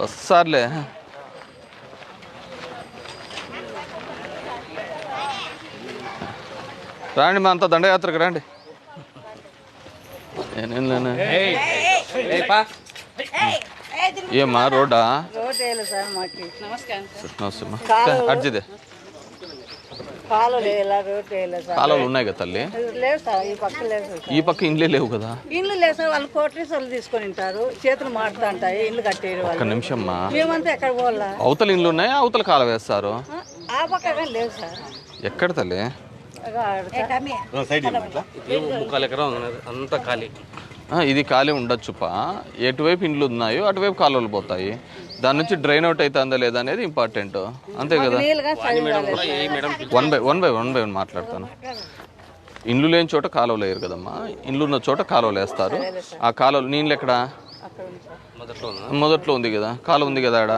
వస్తారులే. రాండి మా అంతా దండయాత్రకు రండి. నేనేం లేను. ఏయ్ పా. ఏమ్మా రోడ్డా? రోడ్ వేయలేదు సార్ మాకు. నమస్తే అర్జిదే కాలు వేయాల రోడ్ వేయలేదు సార్ కాలువలు ఉన్నాయి కదా తల్లి? ఈ పక్క లేదు సార్. ఈ పక్క ఇండ్లే లేవు కదా? ఇల్లు లేదు సార్ వాళ్ళు కోట్రీసులు తీసుకొని ఉంటారు. చేతులు మారుతా ఉంటాయి ఇల్లు కట్టేరు ఒక్క నిమిషమ్మా. మేమంతా ఎక్కడ పోవాలా? అవతల ఇండ్లు ఉన్నాయి? అవతల కాలువ వేస్తారు. ఆ, పక్క లేవు సార్. ఎక్కడ తల్లి. ముక్కాలు ఎకరం అంతా ఖాళీ. ఇది ఖాళీ ఉండొచ్చుపా. ఎటువైపు ఇండ్లు ఉన్నాయో అటువైపు కాలువలు పోతాయి. దాని నుంచి డ్రైన్ అవుట్ అవుతుందా లేదా అనేది ఇంపార్టెంట్ అంతే కదా? One by one by one by one మాట్లాడతాను. ఇండ్లు లేని చోట కాలువలు వేయరు కదమ్మా. ఇండ్లు ఉన్న చోట కాలువలు వేస్తారు. ఆ కాలువలు నీళ్ళు ఎక్కడ? అక్కడ ఉంది సార్. మొదట్లో ఉందా? మొదట్లో ఉంది కదా. కాలువ ఉంది కదా ఆడ?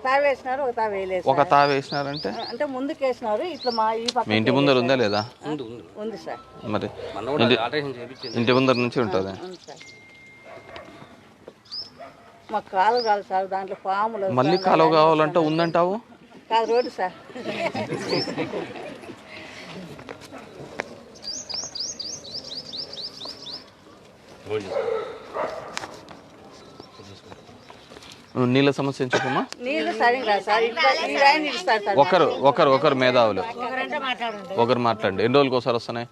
ఒక తావు వేసినారు ఒక తావు వేయలేదు ఒక తా వేసినారంటే? సార్. అంటే ముందుకు వేసినారు ఇట్లా మా ఈ పక్క మీ ఇంటి ముందర ఉందా లేదా? ఉంది ఉంది. ఉంది సార్. మరి ఇంటి ముందర నుంచి ఉంటుంది. ఉంది సార్. మాకు కాలు కాదు సార్ దాంట్లో పాములు మళ్ళీ కాలువ కావాలంటే ఉందంటావు? కాదు రోడ్డు సార్. నీళ్ళ సమస్య చెప్పమ్మా? ఒకరు ఒకరు ఒకరు మేధావులు. ఒకరు మాట్లాడండి. ఎన్ని రోజులకి ఒకసారి వస్తున్నాయి?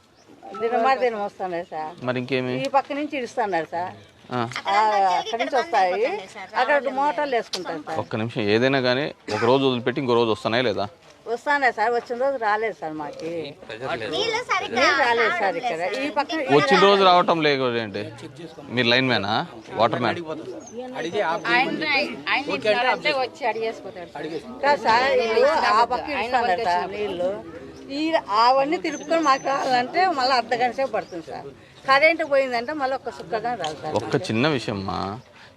మరి ఇంకేమి? ఈ పక్క నుంచి ఇడుస్తున్నారు సార్. ఆ, ఆ, అక్కడి నుంచి వస్తాయి. అక్కడ మోటార్లు వేసుకుంటారు సార్. ఒక్క నిమిషం. ఏదైనా కానీ ఒక రోజు వదిలిపెట్టి ఇంకో రోజు వస్తున్నాయి లేదా? వస్తున్నాయి సార్? వచ్చిన రోజు రాలేదు సార్ మాకు. రాలేదు సార్ ఇక్కడ. ఈ పక్క వచ్చిన రోజు రావటం లేదండి మీరు లైన్ మ్యానా? Waterman? కాదు సార్ ఆ పక్క సార్ నీళ్ళు ఈ అవన్నీ తిరుపుకొని మాకు రావాలంటే మళ్ళీ అర్ధ గంట సేపు పడుతుంది సార్. కరెంట్ పోయిందంటే మళ్ళీ ఒక్క సుక్కగా రాదు సార్ ఒక్క చిన్న విషయమ్మా.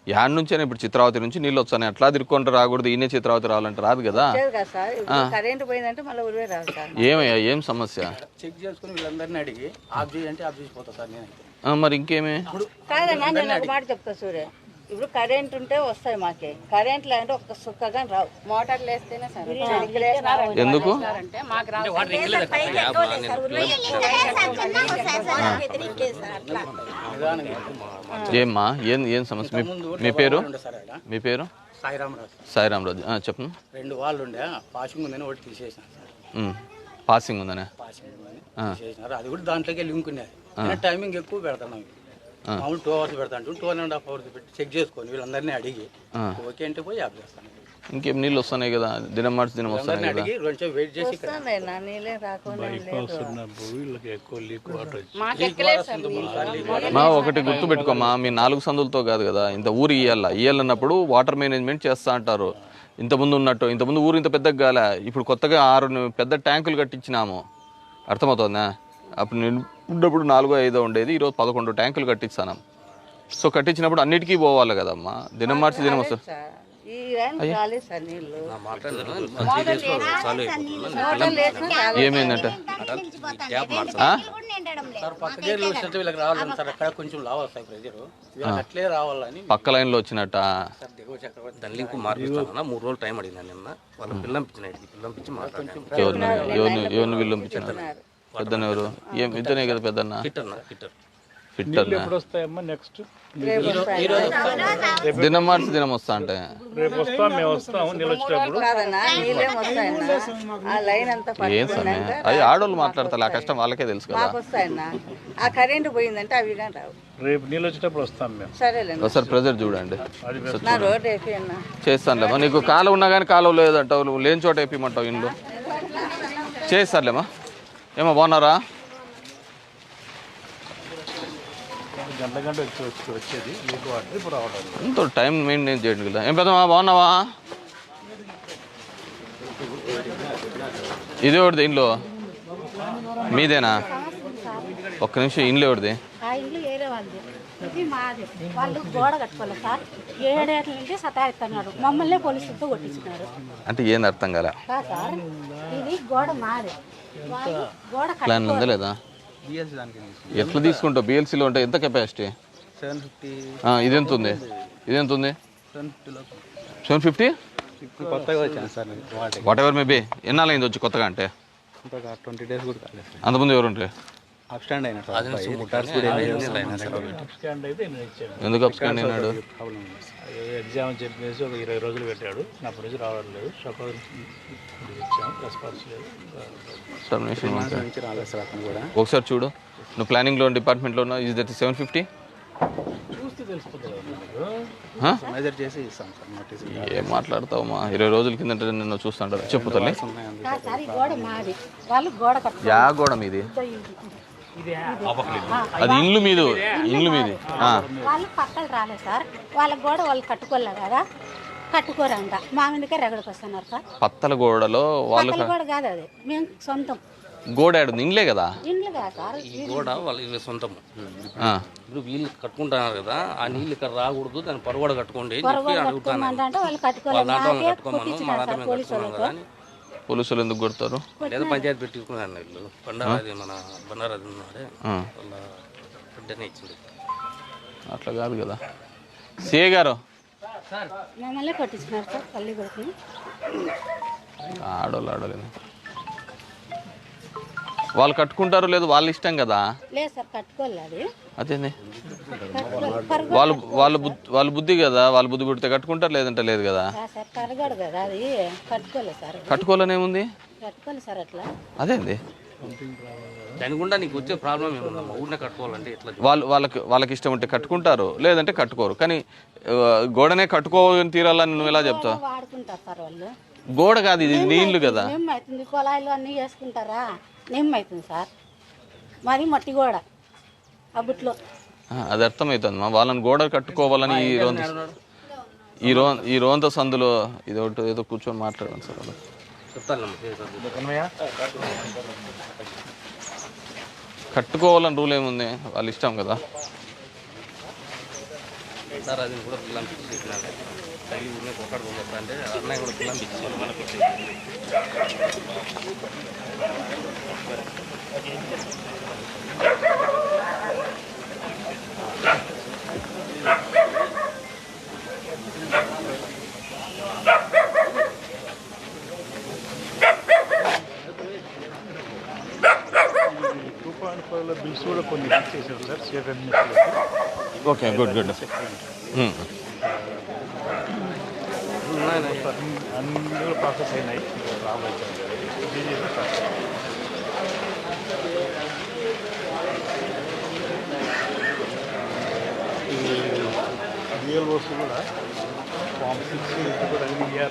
యాడ్ నుంచే ఇప్పుడు చిత్రావతి నుంచి నీళ్ళు వస్తాయి అట్లా తిరుక్కుంటూ రాకూడదు. ఈయనే చిత్రావతి రావాలంటే రాదు కదా? కరెంట్ పోయిందంటే మళ్ళీ ఏమయ్యా? ఏం సమస్య? చెక్ చేసుకుని వీళ్ళందరినీ అడిగి ఆఫ్ చేయంటే ఆఫ్ చేసిపోతా సార్ నేనైతే. ఆ, మరి ఇంకేమి? కాదన్నా నేను ఒక మాట చెప్తా సూర్య. ఇప్పుడు కరెంట్ ఉంటే వస్తాయి మాకే. కరెంట్ లేదంటే ఒక్క సుక్కగా రావు. మోటార్లు వేస్తేనే సార్. ఎందుకు? ఏమ్మా? ఏం ఏం సమస్య? మీ పేరు? మీ పేరు? సాయిరామరాజు. సాయిరామ్ రాజు ఆ, చెప్పు. రెండు వాళ్ళు ఉండే. పాసింగ్ ఉందని ఒకటి తీసేసాను సార్. పాసింగ్ ఉందనే? అది కూడా దాంట్లోకి లింక్ ఉండేది టైమింగ్ ఎక్కువ పెడతాను మామూలు టూ అవర్స్ పెడతాను టూ అండ్ హాఫ్ అవర్స్ పెట్టి చెక్ చేసుకొని వీళ్ళందరినీ అడిగి ఓకే అంటే పోయి ఆఫ్ చేస్తాను. ఇంకేం నీళ్ళు వస్తున్నాయి కదా? దినం మార్చి దినం అడిగి వెయిట్ చేసి లేదు. మా ఒకటి గుర్తు పెట్టుకోమా మీ నాలుగు సందులతో కాదు కదా ఇంత ఊరు ఇయ్యాల. ఇయ్యాలన్నప్పుడు వాటర్ మేనేజ్మెంట్ చేస్తా అంటారు. ఇంతకుముందు ఉన్నట్టు ఇంతకుముందు ఊరు ఇంత పెద్దగా కాలే ఇప్పుడు కొత్తగా ఆరు పెద్ద ట్యాంకులు కట్టించినాము. అర్థమవుతుందా? అప్పుడు నేను ఉన్నప్పుడు నాలుగో ఐదో ఉండేది. ఈరోజు పదకొండు ట్యాంకులు కట్టించాను. సో కట్టించినప్పుడు అన్నిటికీ పోవాలి కదమ్మా. దినం మార్చి దినం లైన్ రాలేదు. ఏమైందంటే? పక్క పక్క లైన్లో వచ్చినట్ట? లింక్ మార్పిస్తానన్నా మూడు రోజులు టైం అడిగినా నిన్న. వాళ్ళ పిల్లంపించిన పిల్లంపించి ఎవరిని ఎవరిని వీళ్ళు పంపించినారు పెద్దన ఎవరు ఏం ఇద్దనే కదా పెద్దన్న? వస్తాయమ్మా నెక్స్ట్ రేపు వస్తాయి. దినం మార్చి దినం వస్తా అంటే. రేపు వస్తాం మేము నీళ్ళు వచ్చేటప్పుడు. ఏం సమయం? ఆడోళ్ళు మాట్లాడతారు ఆ కష్టం వాళ్ళకే తెలుసు కదా. ఆ కరెంట్ పోయిందంటే అవి కానీ రావు. రేపు నీళ్ళు వచ్చేటప్పుడు వస్తాం మేము. సరేలేండి ఒకసారి ప్రెజర్ చూడండి. నా రోడ్ వేపి అన్నా. చేస్తానులేమ్మా నీకు కాలువ ఉన్నా కానీ కాలువ లేదంటావు లేని చోట వేపిమంటావు ఇంట్లో చేస్తారులేమ్మా ఏమో బాగున్నారా? గంట గంట వచ్చి వచ్చి వచ్చేది. మీకు వాటర్ ఇప్పుడు రావడం ఎంతో టైం మెయింటైన్ చేయండి కదా. ఏం పెద్దమ్మా బాగున్నావా? ఇది ఒకటిది ఇంట్లో మీదేనా? ఒక్క నిమిషం ఇంట్లో వాళ్ళు గోడ కట్టుకోవాలి సార్. ఏడేళ్ళ నుంచి సతాయిస్తున్నారు. మమ్మల్ని పోలీసులతో కొట్టించినారు అంటే ఏంది అర్థం కాలే? కాదు సార్? ఇది గోడ మాది. వాళ్ళు గోడ ప్లాన్ ఉందా లేదా? దానికి ఎట్లా తీసుకుంటావు? బిఎల్సీలో ఉంటే ఎంత కెపాసిటీ సెవెన్ ఫిఫ్టీ ఇది ఎంత ఉంది? ఇదెంత ఉంది? సెవెన్ ఫిఫ్టీ ఇప్పుడు కొత్తగా వచ్చాను సార్ నేను వాటికి. వాట్ ఎవర్ మేబీ ఎన్నాళ్ళైంది వచ్చి కొత్తగా అంటే? ఇంకొక ట్వంటీ డేస్ కూడా కాలేదు సార్. అంతకుముందు ఎవరు ఉంటే అప్ స్టాండ్ అయినా సార్. అబ్బాయి. రికార్డ్స్ కూడా ఏమీ లేవు సార్. స్టాండ్ అయితే నేను ఇచ్చాను. ఎందుకు అప్స్కాండ్ అయినాడు. ఎగ్జామ్ అని చెప్పేసి ఒక ఇరవై రోజులు పెట్టాడు. అప్పటి నుంచి రావడం లేదు. రెస్పాన్స్ లేదు. ఒకసారి చూడు. నువ్వు ప్లానింగ్లో డిపార్ట్మెంట్లో ఉన్నావు. ఇది దట్ సెవెన్ ఫిఫ్టీ చూస్తే తెలిసిపోతుంది కదా మీకు. మెజర్ చేసి ఇస్తాం సార్. నోటీస్ ఏం మాట్లాడతావు మా ఇరవై రోజుల కిందట నిన్ను చూస్తుంటారు చెప్పు తల్లి. ఉన్నాయి అందులో. కాదు సార్ ఈ గోడ మాది. వాళ్ళు గోడ కట్టు యా గోడ మీది. అది ఇండ్లు మీది ఇండ్లు మీది. ఆ. వాళ్ళు పక్కలు రాలేదు సార్. వాళ్ళ గోడ వాళ్ళు కట్టుకోలే కదా. కట్టుకోరంట. మా మీదకే రెగడికి వస్తున్నారు సార్. పత్తల గోడలో వాళ్ళు పక్కల గోడ కాదు అది. మేము సొంతం. గోడ ఆడుంది ఇండ్లే కదా? ఇండ్లు కాదు సార్. ఈ గోడ వాళ్ళ వీళ్ళ సొంతం. ఆ. ఇప్పుడు వీళ్ళు కట్టుకుంటున్నారు కదా ఆ నీళ్ళు ఇక్కడ రాకూడదు దాన్ని పరుగోడ కట్టుకోండి అని చెప్పి పొరగోడ అడుగుతాను కట్టుకోమంటే అంటే వాళ్ళు వాళ్ళ కట్టుకోలేదు దాంట్లో వాళ్ళు నాకే కట్టుకోమను మా కొట్టించినారు దాంట్లో సార్ మేము పోలీసు కట్టుకున్నాం కదా అని. పోలీసులు ఎందుకు కొడతారు? లేదా పంచాయతీ పెట్టుకున్నాను వీళ్ళు. బండారాది మన బండారాది ఉన్నాడే ఆ. వాళ్ళ బిడ్డనే ఇచ్చింది అట్లా కాదు కదా. సిఏ గారు. మమ్మల్ని సార్ కొడుకుని. ఆడోళ్ళు ఆడోలేదు వాళ్ళు కట్టుకుంటారు లేదు వాళ్ళ ఇష్టం కదా? లేదు సార్ కట్టుకోలేదు అది. అదేంది? వాళ్ళు వాళ్ళు బుద్ధి వాళ్ళు బుద్ధి కదా? వాళ్ళు బుద్ధి పుడితే కట్టుకుంటారు లేదంటే లేదు కదా? పరగోడ కదా అది. కట్టుకోలేదు సార్. అది. కట్టుకోవాలనేముంది కట్టుకోలేదు సార్ అట్లా. అదేంది? దాని గుండా నీకు వచ్చే ప్రాబ్లం ఏముందమ్మా ఊరినే కట్టుకోవాలంటే ఎట్లా వాళ్ళు వాళ్ళకి వాళ్ళకి ఇష్టం ఉంటే కట్టుకుంటారు లేదంటే కట్టుకోరు. కానీ గోడనే కట్టుకోని తీరాలని నువ్వు ఎలా చెప్తావు? వాడుకుంటారు సార్ వాళ్ళు. గోడ కాదు ఇది నీళ్ళు కదా. నిమ్మ అవుతుంది కుళాయిలు అన్నీ వేసుకుంటారా నిమ్మ అవుతుంది సార్. మాది మట్టి గోడ అబ్బుట్లో ఆ, అది అర్థమవుతుంది మా వాళ్ళని గోడ కట్టుకోవాలని ఈ రోజు ఈ రో ఈ రోజంత సందులో ఇది ఒకటి ఏదో కూర్చొని మాట్లాడాను సార్ వాళ్ళు. కట్టుకోవాలని రూల్ ఏముంది? వాళ్ళ ఇష్టం కదా. సార్ అది కూడా తల్లి ఊరినే కొట్టాడుకుంటా అంటే అన్నయ్య కూడా పిల్లం పిచ్చి మనకి టూ పాయింట్ ఫైవ్లో బిల్స్ కూడా కొన్ని ఇచ్చేసారు sir state administration okay good good అన్ని కూడా ప్రాసెస్ అయినాయి. రాబోయే రియల్ బిఎల్ఓస్ కూడా ఫామ్ సిక్స్ కూడా అన్ని